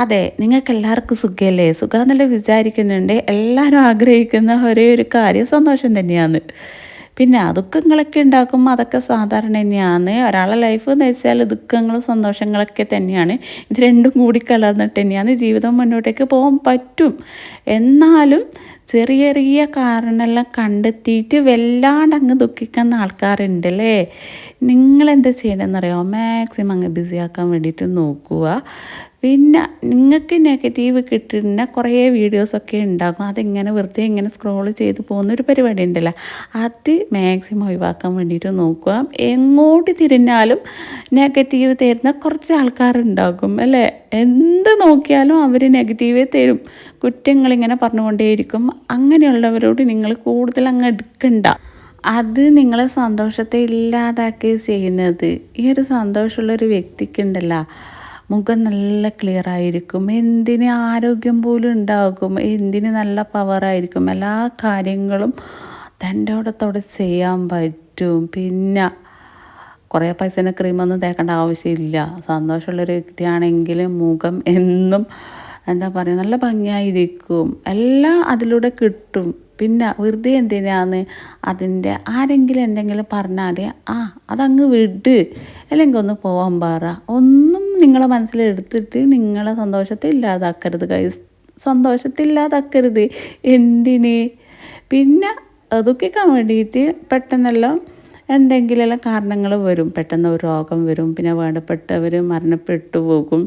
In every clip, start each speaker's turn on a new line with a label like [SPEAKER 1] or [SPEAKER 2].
[SPEAKER 1] അതെ നിങ്ങൾക്ക് എല്ലാവർക്കും സുഖമല്ലേ സുഖമെന്നല്ല വിചാരിക്കുന്നുണ്ട്? എല്ലാവരും ആഗ്രഹിക്കുന്ന ഒരേ ഒരു കാര്യം സന്തോഷം തന്നെയാണ്. പിന്നെ ദുഃഖങ്ങളൊക്കെ ഉണ്ടാക്കുമ്പോൾ അതൊക്കെ സാധാരണ തന്നെയാണ്. ഒരാളെ ലൈഫ് എന്ന് വെച്ചാൽ ദുഃഖങ്ങളും സന്തോഷങ്ങളൊക്കെ തന്നെയാണ്. ഇത് രണ്ടും കൂടി കലർന്നിട്ട് തന്നെയാണ് ജീവിതം മുന്നോട്ടേക്ക് പോകാൻ പറ്റും. എന്നാലും ചെറിയ ചെറിയ കാരണമെല്ലാം കണ്ടെത്തിയിട്ട് വല്ലാണ്ട് അങ്ങ് ദുഃഖിക്കുന്ന ആൾക്കാരുണ്ട് അല്ലേ നിങ്ങളെന്താ ചെയ്യണമെന്നറിയാമോ മാക്സിമം അങ്ങ് ബിസിയാക്കാൻ വേണ്ടിയിട്ട് നോക്കുക. പിന്നെ നിങ്ങൾക്ക് നെഗറ്റീവ് കിട്ടുന്ന കുറേ വീഡിയോസൊക്കെ ഉണ്ടാകും. അതിങ്ങനെ വെറുതെ ഇങ്ങനെ സ്ക്രോൾ ചെയ്ത് പോകുന്ന ഒരു പരിപാടി ഉണ്ടല്ലോ. അത് മാക്സിമം ഒഴിവാക്കാൻ വേണ്ടിയിട്ട് നോക്കുക. എങ്ങോട്ട് തിരിഞ്ഞാലും നെഗറ്റീവ് തരുന്ന കുറച്ച് ആൾക്കാരുണ്ടാകും അല്ലേ? എന്ത് നോക്കിയാലും അവർ നെഗറ്റീവേ തരും. കുറ്റങ്ങളിങ്ങനെ പറഞ്ഞുകൊണ്ടേയിരിക്കും. അങ്ങനെയുള്ളവരോട് നിങ്ങൾ കൂടുതൽ അങ്ങ് എടുക്കണ്ട അത് നിങ്ങളെ സന്തോഷത്തെ ഇല്ലാതാക്കി ചെയ്യുന്നത്. ഈ ഒരു സന്തോഷമുള്ള ഒരു വ്യക്തിക്കുണ്ടല്ലോ മുഖം നല്ല ക്ലിയർ ആയിരിക്കും. എന്തിന് ആരോഗ്യം പോലും ഉണ്ടാകും. എന്തിന് നല്ല പവറായിരിക്കും എല്ലാ കാര്യങ്ങളും തന്റെ ഇടത്തോടെ ചെയ്യാൻ പറ്റും. പിന്നെ കുറേ പൈസേന്റെ ക്രീമൊന്നും തേക്കേണ്ട ആവശ്യമില്ല. സന്തോഷമുള്ളൊരു വ്യക്തിയാണെങ്കിൽ മുഖം എന്നും എന്താ പറയുക നല്ല ഭംഗിയായിരിക്കും. എല്ലാം അതിലൂടെ കിട്ടും. പിന്നെ വെറുതെ എന്തിനാന്ന് അതിന്റെ ആരെങ്കിലും എന്തെങ്കിലും പറഞ്ഞാൽ ആ അതങ്ങ് വിട്. അല്ലെങ്കിൽ ഒന്ന് പോകാൻ പാറ. ഒന്നും നിങ്ങളെ മനസ്സിലെടുത്തിട്ട് നിങ്ങളെ സന്തോഷത്തെ ഇല്ലാതാക്കരുത് കൈ സന്തോഷത്തെ ഇല്ലാതാക്കരുത്. എന്തിന്? പിന്നെ ദുഃഖിക്കാൻ വേണ്ടിയിട്ട് പെട്ടെന്നെല്ലാം എന്തെങ്കിലും കാരണങ്ങൾ വരും. പെട്ടെന്ന് ഒരു രോഗം വരും. പിന്നെ വേണ്ടപ്പെട്ടവർ മരണപ്പെട്ടു പോകും.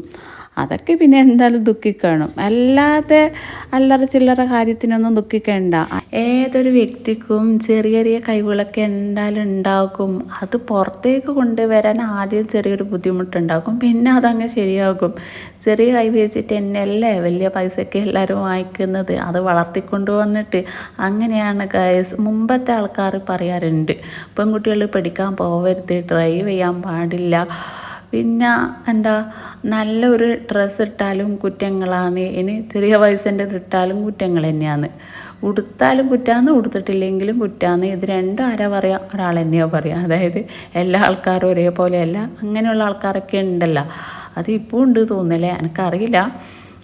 [SPEAKER 1] അതൊക്കെ പിന്നെ എന്തായാലും ദുഃഖിക്കണം. അല്ലാതെ അല്ലറ ചില്ലറ കാര്യത്തിനൊന്നും ദുഃഖിക്കേണ്ട. ഏതൊരു വ്യക്തിക്കും ചെറിയ ചെറിയ കഴിവുകളൊക്കെ എന്തായാലും ഉണ്ടാകും. അത് പുറത്തേക്ക് കൊണ്ടുവരാൻ ആദ്യം ചെറിയൊരു ബുദ്ധിമുട്ടുണ്ടാകും. പിന്നെ അതങ്ങ് ശരിയാകും. ചെറിയ കൈ വെച്ചിട്ട് തന്നെയല്ലേ വലിയ പൈസയ്ക്ക് എല്ലാവരും വാങ്ങിക്കുന്നത്. അത് വളർത്തിക്കൊണ്ട് വന്നിട്ട് അങ്ങനെയാണ് ഗൈസ് മുമ്പത്തെ ആൾക്കാർ പറയാറുണ്ട് പെൺകുട്ടികൾ പഠിക്കാൻ പോവരുത് ഡ്രൈവ് ചെയ്യാൻ പാടില്ല. പിന്നെ എന്താ നല്ലൊരു ഡ്രസ്സ് ഇട്ടാലും കുറ്റങ്ങളാണ്. ഇനി ചെറിയ വയസ്സിന്റെ ഇട്ടാലും കുറ്റങ്ങൾ തന്നെയാണ്. ഉടുത്താലും കുറ്റാന്ന് ഉടുത്തിട്ടില്ലെങ്കിലും കുറ്റാന്ന്. ഇത് രണ്ടും ആരാ പറയുക ഒരാൾ തന്നെയാ പറയുക അതായത് എല്ലാ ആൾക്കാരും ഒരേപോലെയല്ല. അങ്ങനെയുള്ള ആൾക്കാരൊക്കെ ഉണ്ടല്ലോ. അത് ഇപ്പോൾ ഉണ്ട് തോന്നലേ എനിക്കറിയില്ല.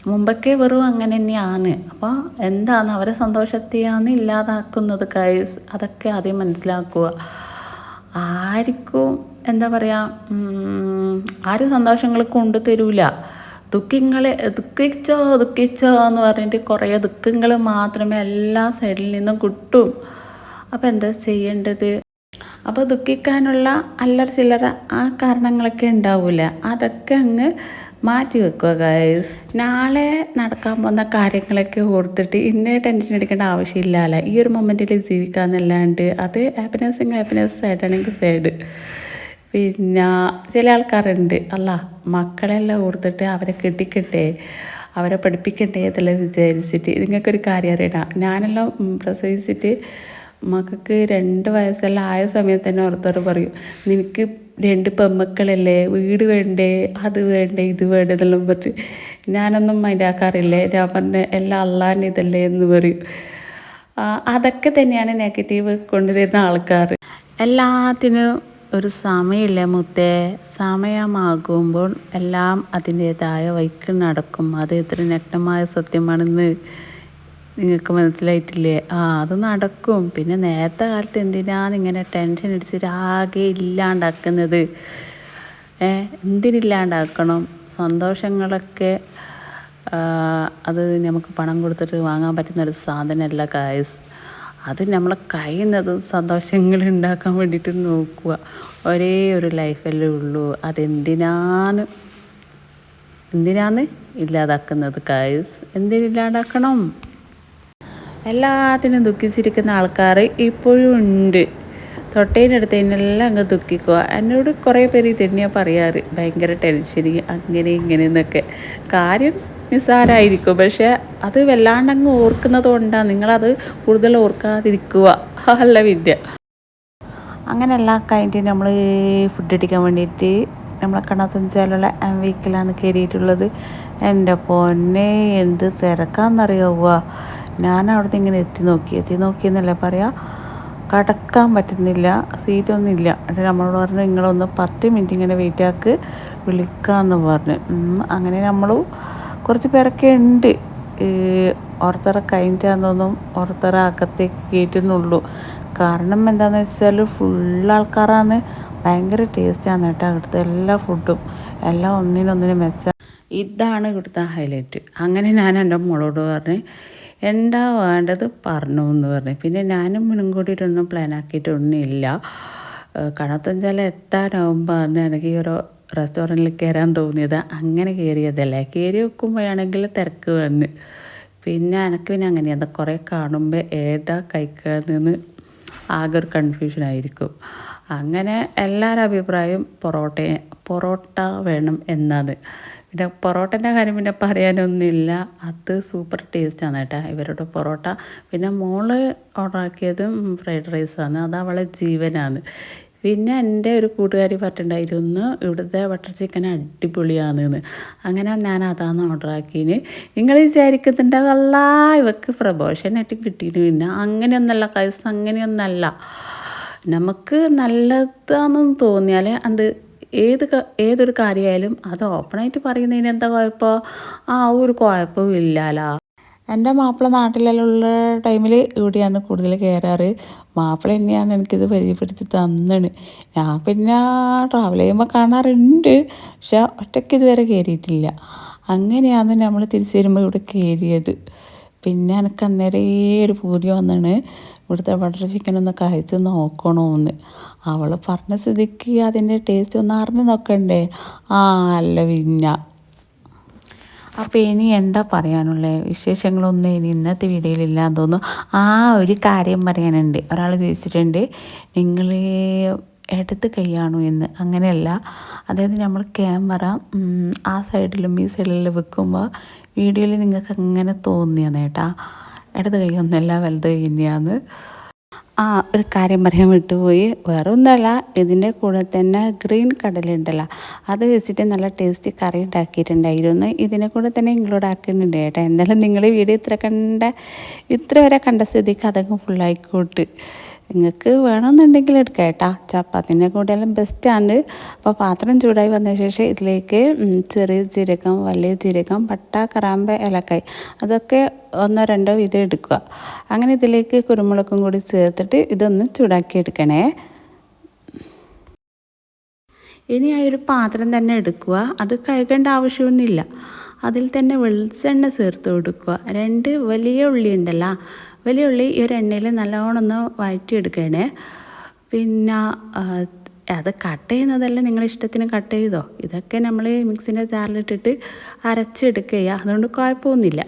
[SPEAKER 1] മുമ്പൊക്കെ വെറും അങ്ങനെ തന്നെയാണ്. അപ്പോൾ എന്താണ്? അവരെ സന്തോഷത്തെയാണ് ഇല്ലാതാക്കുന്നത് കൈസ് അതൊക്കെ ആദ്യം മനസ്സിലാക്കുക. ആർക്കും എന്താ പറയുക ആരും സന്തോഷങ്ങൾ കൊണ്ടു തരൂല. ദുഃഖങ്ങളെ ദുഃഖിച്ചോ ദുഃഖിച്ചോ എന്ന് പറഞ്ഞിട്ട് കുറേ ദുഃഖങ്ങൾ മാത്രമേ എല്ലാ സൈഡിൽ നിന്നും കിട്ടും. അപ്പോൾ എന്താ ചെയ്യേണ്ടത്? അപ്പോൾ ദുഃഖിക്കാനുള്ള അല്ലറ ചില്ലറ ആ കാരണങ്ങളൊക്കെ ഉണ്ടാവില്ല അതൊക്കെ അങ്ങ് മാറ്റി വെക്കുക ഗൈസ് നാളെ നടക്കാൻ പോകുന്ന കാര്യങ്ങളൊക്കെ ഓർത്തിട്ട് ഇന്നേ ടെൻഷൻ എടുക്കേണ്ട ആവശ്യമില്ലല്ലോ ഈ ഒരു മൊമെന്റിൽ ജീവിക്കാന്നല്ലാണ്ട് അത് ഹാപ്പിനെസ് ഹാപ്പിനെസ് സൈഡാണെങ്കിൽ സൈഡ് പിന്നെ ചില ആൾക്കാരുണ്ട്. അല്ല മക്കളെല്ലാം ഓർത്തിട്ട് അവരെ കെട്ടിക്കട്ടെ അവരെ പഠിപ്പിക്കട്ടെ എന്നെല്ലാം വിചാരിച്ചിട്ട് നിങ്ങൾക്കൊരു കാര്യം അറിയണം ഞാനെല്ലാം പ്രസവിച്ചിട്ട് മക്കൾക്ക് രണ്ട് വയസ്സെല്ലാം ആയ സമയത്ത് തന്നെ ഓർത്തോട് പറയും നിനക്ക് രണ്ട് പെമ്മക്കളല്ലേ വീട് വേണ്ടേ അത് വേണ്ടേ ഇത് വേണ്ടേ എന്നെല്ലാം പറഞ്ഞ്. ഞാനൊന്നും മൈൻഡാക്കാറില്ലേ ഞാൻ പറഞ്ഞ എല്ലാം അള്ളാൻ ഇതല്ലേ എന്ന് പറയും. അതൊക്കെ തന്നെയാണ് നെഗറ്റീവ് കൊണ്ടുവരുന്ന ആൾക്കാർ. എല്ലാത്തിനും ഒരു സമയമില്ല മുത്തേ. സമയമാകുമ്പോൾ എല്ലാം അതിന്റേതായ വൈക്ക് നടക്കും. അത് എത്ര നഗ്നമായ സത്യമാണെന്ന് നിങ്ങൾക്ക് മനസ്സിലായിട്ടില്ലേ? ആ അത് നടക്കും. പിന്നെ നേരത്തെ കാലത്ത് എന്തിനാണ് ഇങ്ങനെ ടെൻഷൻ അടിച്ച് ആകെ ഇല്ലാണ്ടാക്കുന്നത്? ഏ എന്തിനില്ലാണ്ടാക്കണം? സന്തോഷങ്ങളൊക്കെ അത് നമുക്ക് പണം കൊടുത്തിട്ട് വാങ്ങാൻ പറ്റുന്ന ഒരു സാധനമല്ല കായസ് അത് നമ്മളെ കഴിയുന്നതും സന്തോഷങ്ങൾ ഉണ്ടാക്കാൻ വേണ്ടിയിട്ട് നോക്കുക. ഒരേ ഒരു ലൈഫല്ലേ ഉള്ളൂ. അതെന്തിനാണ് എന്തിനാണ് ഇല്ലാതാക്കുന്നത് കായസ് എന്തിനില്ലാണ്ടാക്കണം എല്ലാത്തിനും ദുഃഖിച്ചിരിക്കുന്ന ആൾക്കാർ ഇപ്പോഴും ഉണ്ട്. തൊട്ടേനടുത്തതിനെല്ലാം അങ്ങ് ദുഃഖിക്കുക. എന്നോട് കുറേ പേര് തന്നെയാണ് പറയാറ്. ഭയങ്കര ടെൻഷനിങ് അങ്ങനെ ഇങ്ങനെ എന്നൊക്കെ. കാര്യം നിസ്സാരമായിരിക്കും പക്ഷേ അത് വല്ലാണ്ടങ്ങ് ഓർക്കുന്നത് കൊണ്ടാണ് നിങ്ങളത് കൂടുതൽ ഓർക്കാതിരിക്കുക. അല്ല വിദ്യ. അങ്ങനെ എല്ലാ കഴിഞ്ഞിട്ട് നമ്മൾ ഫുഡ് അടിക്കാൻ വേണ്ടിയിട്ട് നമ്മളെ കണ്ണാത്തഞ്ചാലുള്ള വീക്കിലാണ് കയറിയിട്ടുള്ളത്. എന്റെ പൊന്നെ എന്ത് തിരക്കാന്നറിയാവുക ഞാൻ അവിടുത്തെ ഇങ്ങനെ എത്തി നോക്കി. എത്തി നോക്കിയെന്നല്ലേ പറയാം? കടക്കാൻ പറ്റുന്നില്ല സീറ്റൊന്നും ഇല്ല എന്നിട്ട് നമ്മളോട് പറഞ്ഞു നിങ്ങളൊന്ന് പത്ത് മിനിറ്റ് ഇങ്ങനെ വെയിറ്റ് ആക്ക് വിളിക്കാമെന്ന് പറഞ്ഞു. അങ്ങനെ നമ്മൾ കുറച്ച് പേരൊക്കെ ഉണ്ട്. ഓർത്തറ കഴിഞ്ഞിട്ടാണെന്നൊന്നും ഓർത്തറ അകത്തേക്ക് കയറ്റുന്നുള്ളൂ കാരണം എന്താണെന്ന് വെച്ചാൽ ഫുൾ ആൾക്കാരാണ്. ഭയങ്കര ടേസ്റ്റാണ് കേട്ടോ അവിടുത്തെ എല്ലാ ഫുഡും എല്ലാം ഒന്നിനൊന്നിനും മെച്ച ഇതാണ് ഇവിടുത്തെ ഹൈലൈറ്റ് അങ്ങനെ ഞാൻ എന്റെ മോളോട് പറഞ്ഞ് എന്താ വേണ്ടത് പറഞ്ഞു എന്ന് പറഞ്ഞു. പിന്നെ ഞാനും മുന്നും കൂടിയിട്ടൊന്നും പ്ലാൻ ആക്കിയിട്ടൊന്നുമില്ല കണത്തഞ്ചാല എത്താനാവുമ്പോൾ പറഞ്ഞ് എനിക്ക് ഒരു റെസ്റ്റോറന്റിൽ കയറാൻ തോന്നിയത് അങ്ങനെ കയറിയതല്ലേ കയറി വെക്കുമ്പോഴാണെങ്കിൽ തിരക്ക് വന്ന്. പിന്നെ എനിക്ക് പിന്നെ അങ്ങനെയാണ് കുറേ കാണുമ്പോൾ ഏതാ കഴിക്കുന്നതെന്ന് ആകെ ഒരു കൺഫ്യൂഷൻ ആയിരിക്കും. അങ്ങനെ എല്ലാവരുടെ അഭിപ്രായം പൊറോട്ട പൊറോട്ട വേണം എന്നാണ്. പിന്നെ പൊറോട്ടന്റെ കാര്യം പിന്നെ പറയാനൊന്നുമില്ല. അത് സൂപ്പർ ടേസ്റ്റാണ് കേട്ടോ. ഇവരുടെ പൊറോട്ട. പിന്നെ മോൾ ഓർഡർ ആക്കിയതും ഫ്രൈഡ് റൈസാണ് അത് അവളെ ജീവനാണ്. പിന്നെ എന്റെ ഒരു കൂട്ടുകാരി പറഞ്ഞിട്ടുണ്ടായിരുന്നു ഇവിടുത്തെ ബട്ടർ ചിക്കൻ അടിപൊളിയാണെന്ന്. അങ്ങനെ ഞാൻ അതാണ് ഓർഡർ ആക്കിന്. നിങ്ങൾ വിചാരിക്കുന്നുണ്ടാവല്ല ഇവക്ക് പ്രബോഷനായിട്ട് കിട്ടിയിരുന്നു പിന്നെ അങ്ങനെയൊന്നല്ല കൈസ് അങ്ങനെയൊന്നല്ല. നമുക്ക് നല്ലതാണെന്ന് തോന്നിയാൽ അത് ഏത് ഏതൊരു കാര്യമായാലും അത് ഓപ്പണായിട്ട് പറയുന്നതിന് എന്താ കുഴപ്പം? ആ ഒരു കുഴപ്പവും ഇല്ലല്ലോ എന്റെ മാപ്പിള നാട്ടിലുള്ള ടൈമിൽ ഇവിടെയാണ് കൂടുതൽ കയറാറ് മാപ്പിള തന്നെയാണ് എനിക്കിത് പരിചയപ്പെടുത്തി തന്നാണ്. ഞാൻ പിന്നെ ട്രാവൽ ചെയ്യുമ്പോൾ കാണാറുണ്ട് പക്ഷെ ഒറ്റയ്ക്ക് ഇതുവരെ കയറിയിട്ടില്ല അങ്ങനെയാണ് നമ്മൾ തിരിച്ചു വരുമ്പോൾ ഇവിടെ കയറിയത് പിന്നെ എനിക്ക് അന്നേരേ ഒരു പൂതി വന്നാണ് ഇവിടുത്തെ ബട്ടർ ചിക്കൻ ഒന്ന് കഴിച്ച് നോക്കണമെന്ന് അവൾ പറഞ്ഞ സ്ഥിതിക്ക് അതിന്റെ ടേസ്റ്റ് ഒന്ന് അറിഞ്ഞ് നോക്കണ്ടേ? ആ അല്ല പിന്നെ അപ്പോൾ ഇനി എന്താ പറയാനുള്ളത് വിശേഷങ്ങളൊന്നും ഇനി ഇന്നത്തെ വീഡിയോയിലില്ല തോന്നുന്നു. ആ ഒരു കാര്യം പറയാനുണ്ട്. ഒരാൾ ചോദിച്ചിട്ടുണ്ട് നിങ്ങൾ എടുത്ത് കൈയാണോ എന്ന്? അങ്ങനെയല്ല. അതായത് നമ്മൾ ക്യാമറ ആ സൈഡിലും ഈ സൈഡിലും വെക്കുമ്പോൾ വീഡിയോയിൽ നിങ്ങൾക്ക് അങ്ങനെ തോന്നിയാണ് കേട്ടാ ഇടത് കൈ വലത് കൈ തന്നെയാണ് ആ ഒരു കാര്യം പറയാൻ വിട്ടുപോയി. വേറെ ഒന്നുമല്ല ഇതിന്റെ കൂടെ തന്നെ ഗ്രീൻ കടലുണ്ടല്ലോ അത് വെച്ചിട്ട് നല്ല ടേസ്റ്റി കറി ഉണ്ടാക്കിയിട്ടുണ്ടായിരുന്നു. ഇതിനെ കൂടെ തന്നെ ഇൻക്ലൂഡ് ആക്കുന്നുണ്ട് കേട്ടോ. എന്തായാലും നിങ്ങൾ വീഡിയോ ഇത്ര കണ്ട ഇത്ര വരെ കണ്ട സ്ഥിതിക്ക് അതങ്ങ് ഫുള്ളായിക്കോട്ട് നിങ്ങൾക്ക് വേണമെന്നുണ്ടെങ്കിൽ എടുക്കാം കേട്ടോ. ചപ്പാത്തിന്റെ കൂടെയെല്ലാം ബെസ്റ്റാണ് അപ്പോൾ പാത്രം ചൂടായി വന്ന ശേഷം ഇതിലേക്ക് ചെറിയ ജീരകം വലിയ ജീരകം പട്ട കറാമ്പ ഏലക്കായ് അതൊക്കെ ഒന്നോ രണ്ടോ വീതം എടുക്കുക. അങ്ങനെ ഇതിലേക്ക് കുരുമുളകും കൂടി ചേർത്തിട്ട് ഇതൊന്ന് ചൂടാക്കി എടുക്കണേ. ഇനി ആ ഒരു പാത്രം തന്നെ എടുക്കുക. അത് കഴുകേണ്ട ആവശ്യമൊന്നുമില്ല. അതിൽ തന്നെ വെളിച്ചെണ്ണ ചേർത്ത് കൊടുക്കുക. രണ്ട് വലിയ ഉള്ളി ഉണ്ടല്ലോ. വലിയ ഉള്ളി ഈ ഒരു എണ്ണയിൽ നല്ലോണം ഒന്ന് വഴറ്റിയെടുക്കണേ പിന്നെ അത് കട്ട് ചെയ്യുന്നതല്ല നിങ്ങൾ ഇഷ്ടത്തിന് കട്ട് ചെയ്തോ? ഇതൊക്കെ നമ്മൾ മിക്സിന്റെ ജാറിലിട്ടിട്ട് അരച്ചെടുക്കുക അതുകൊണ്ട് കുഴപ്പമൊന്നുമില്ല.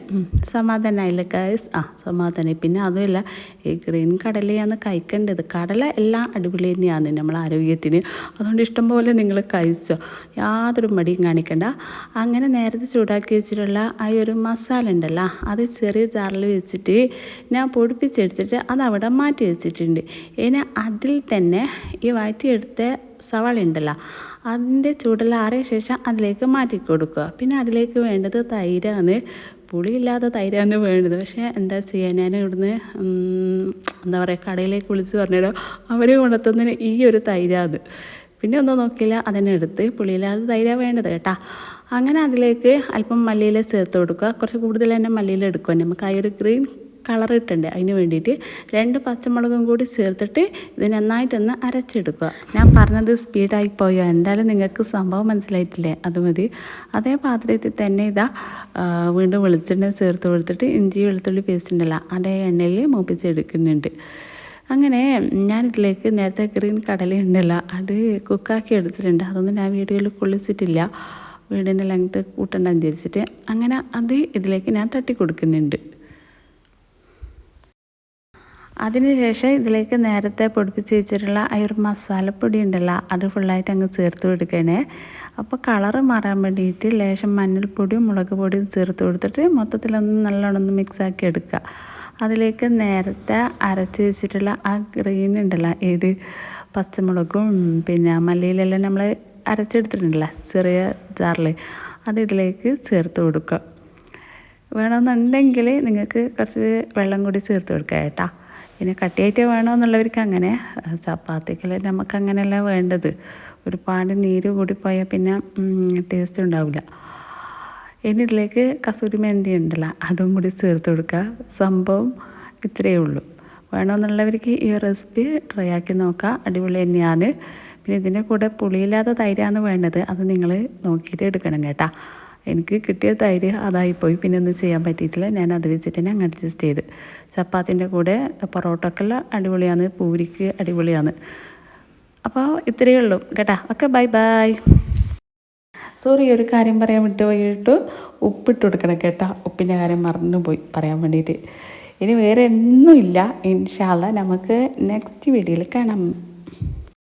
[SPEAKER 1] സമാധാനമായില്ല ഗൈസ് ആ സമാധാനം. പിന്നെ അതുമല്ല ഈ ഗ്രീൻ കടലയാണ് കഴിക്കേണ്ടത്. കടല എല്ലാം അടിപൊളി തന്നെയാണ് നമ്മൾ ആരോഗ്യത്തിന്. അതുകൊണ്ട് ഇഷ്ടം പോലെ നിങ്ങൾ കഴിച്ചോ. യാതൊരു മടിയും കാണിക്കണ്ട. അങ്ങനെ നേരത്തെ ചൂടാക്കി വെച്ചിട്ടുള്ള ആ ഒരു മസാല ഉണ്ടല്ലോ അത് ചെറിയ ജാറിൽ വെച്ചിട്ട് ഞാൻ പൊടിപ്പിച്ചെടുത്തിട്ട് അത് അവിടെ മാറ്റി വെച്ചിട്ടുണ്ട്. ഇനി അതിൽ തന്നെ ഈ വാറ്റിയെടുത്ത സവാള ഉണ്ടല്ലോ അതിന്റെ ചൂടലാറിയ ശേഷം അതിലേക്ക് മാറ്റി കൊടുക്കുക. പിന്നെ അതിലേക്ക് വേണ്ടത് തൈരാണ്. പുളിയില്ലാത്ത തൈരാണ് വേണ്ടത്. പക്ഷേ എന്താ ചെയ്യുക ഞാൻ ഇവിടുന്ന് എന്താ പറയുക കടയിലേക്ക് വിളിച്ച് പറഞ്ഞിടോ അവർ കൊണ്ടുത്തുന്നതിന് ഈ ഒരു തൈരാണ്. പിന്നെ ഒന്നും നോക്കില്ല അതിനെ എടുത്ത് പുളിയില്ലാത്ത തൈരാണ് വേണ്ടത് കേട്ടാ. അങ്ങനെ അതിലേക്ക് അല്പം മല്ലിയില ചേർത്ത് കൊടുക്കുക. കുറച്ച് കൂടുതൽ തന്നെ മല്ലിയില എടുക്കുക നമുക്ക് ആ ഒരു ഗ്രീൻ കളർ ഇട്ടുണ്ട് അതിന് വേണ്ടിയിട്ട് രണ്ട് പച്ചമുളകും കൂടി ചേർത്തിട്ട് ഇത് നന്നായിട്ടൊന്ന് അരച്ചെടുക്കുക. ഞാൻ പറഞ്ഞത് സ്പീഡായി പോയോ? എന്തായാലും നിങ്ങൾക്ക് സംഭവം മനസ്സിലായിട്ടില്ലേ? അത് മതി. അതേ പാത്രത്തിൽ തന്നെ ഇതാ വീണ്ടും വെളിച്ചെണ്ണ ചേർത്ത് കൊടുത്തിട്ട് ഇഞ്ചി വെളുത്തുള്ളി പേസ്റ്റ് ഉണ്ടല്ലോ അതേ എണ്ണയിൽ മൂപ്പിച്ചെടുക്കുന്നുണ്ട്. അങ്ങനെ ഞാനിതിലേക്ക് നേരത്തെ ഗ്രീൻ കടല ഉണ്ടല്ലോ അത് കുക്കാക്കി എടുത്തിട്ടുണ്ട്. അതൊന്നും ഞാൻ വീഡിയോയിൽ കൊള്ളിച്ചിട്ടില്ല. വീടിന്റെ ലെങ്ത്ത് കൂട്ടണ്ടെന്ന് വിചാരിച്ചിട്ട്. അങ്ങനെ അത് ഇതിലേക്ക് ഞാൻ തട്ടി കൊടുക്കുന്നുണ്ട് അതിനുശേഷം ഇതിലേക്ക് നേരത്തെ പൊടിപ്പിച്ച് വെച്ചിട്ടുള്ള ആ ഒരു മസാലപ്പൊടി ഉണ്ടല്ലോ അത് ഫുള്ളായിട്ട് അങ്ങ് ചേർത്ത് കൊടുക്കണേ. അപ്പോൾ കളറ് മാറാൻ വേണ്ടിയിട്ട് ലേശം മഞ്ഞൾപ്പൊടിയും മുളക് പൊടിയും ചേർത്ത് കൊടുത്തിട്ട് മൊത്തത്തിലൊന്ന് നല്ലോണം ഒന്ന് മിക്സാക്കി എടുക്കുക. അതിലേക്ക് നേരത്തെ അരച്ച് വെച്ചിട്ടുള്ള ആ ഗ്രീൻ ഉണ്ടല്ലോ ഏത് പച്ചമുളകും പിന്നെ മല്ലിയിലെല്ലാം നമ്മൾ അരച്ചെടുത്തിട്ടുണ്ടല്ലോ ചെറിയ ജാറിൽ അത് ഇതിലേക്ക് ചേർത്ത് കൊടുക്കുക. വേണമെന്നുണ്ടെങ്കിൽ നിങ്ങൾക്ക് കുറച്ച് വെള്ളം കൂടി ചേർത്ത് കൊടുക്കുക കേട്ടോ. പിന്നെ കട്ടിയായിട്ട് വേണമെന്നുള്ളവർക്ക് അങ്ങനെ ചപ്പാത്തിക്കല്ലേ നമുക്ക് അങ്ങനെയല്ല വേണ്ടത്. ഒരുപാട് നീര് കൂടിപ്പോയാൽ പിന്നെ ടേസ്റ്റ് ഉണ്ടാവില്ല. ഇനി ഇതിലേക്ക് കസൂരി മെന്തി ഉണ്ടല്ലോ അതും കൂടി ചേർത്ത് കൊടുക്കുക. സംഭവം ഇത്രയേ ഉള്ളൂ. വേണമെന്നുള്ളവർക്ക് ഈ റെസിപ്പി ട്രൈ ആക്കി നോക്കാം. അടിപൊളി തന്നെയാണ്. പിന്നെ ഇതിന്റെ കൂടെ പുളിയില്ലാത്ത തൈരാണ് വേണ്ടത്. അത് നിങ്ങൾ നോക്കിയിട്ട് എടുക്കണം കേട്ടോ. എനിക്ക് കിട്ടിയ തൈര് അതായിപ്പോയി. പിന്നെ ഒന്നും ചെയ്യാൻ പറ്റിയിട്ടില്ല. ഞാൻ അത് വെച്ചിട്ട് തന്നെ അങ്ങ് അഡ്ജസ്റ്റ് ചെയ്ത്. ചപ്പാത്തിന്റെ കൂടെ പൊറോട്ടക്കെല്ലാം അടിപൊളിയാണ്. പൂരിക്ക് അടിപൊളിയാണ്. അപ്പോൾ ഇത്രയേ ഉള്ളൂ. കേട്ടോ? Okay bye bye. സോറി ഒരു കാര്യം പറയാൻ വിട്ടുപോയിട്ട് ഉപ്പിട്ട് കൊടുക്കണം കേട്ടോ. ഉപ്പിന്റെ കാര്യം മറന്നുപോയി പറയാൻ വേണ്ടിയിട്ട്. ഇനി വേറെ ഒന്നുമില്ല. ഇൻഷാല്ല നമുക്ക് നെക്സ്റ്റ് വീഡിയോയിൽ കാണാം.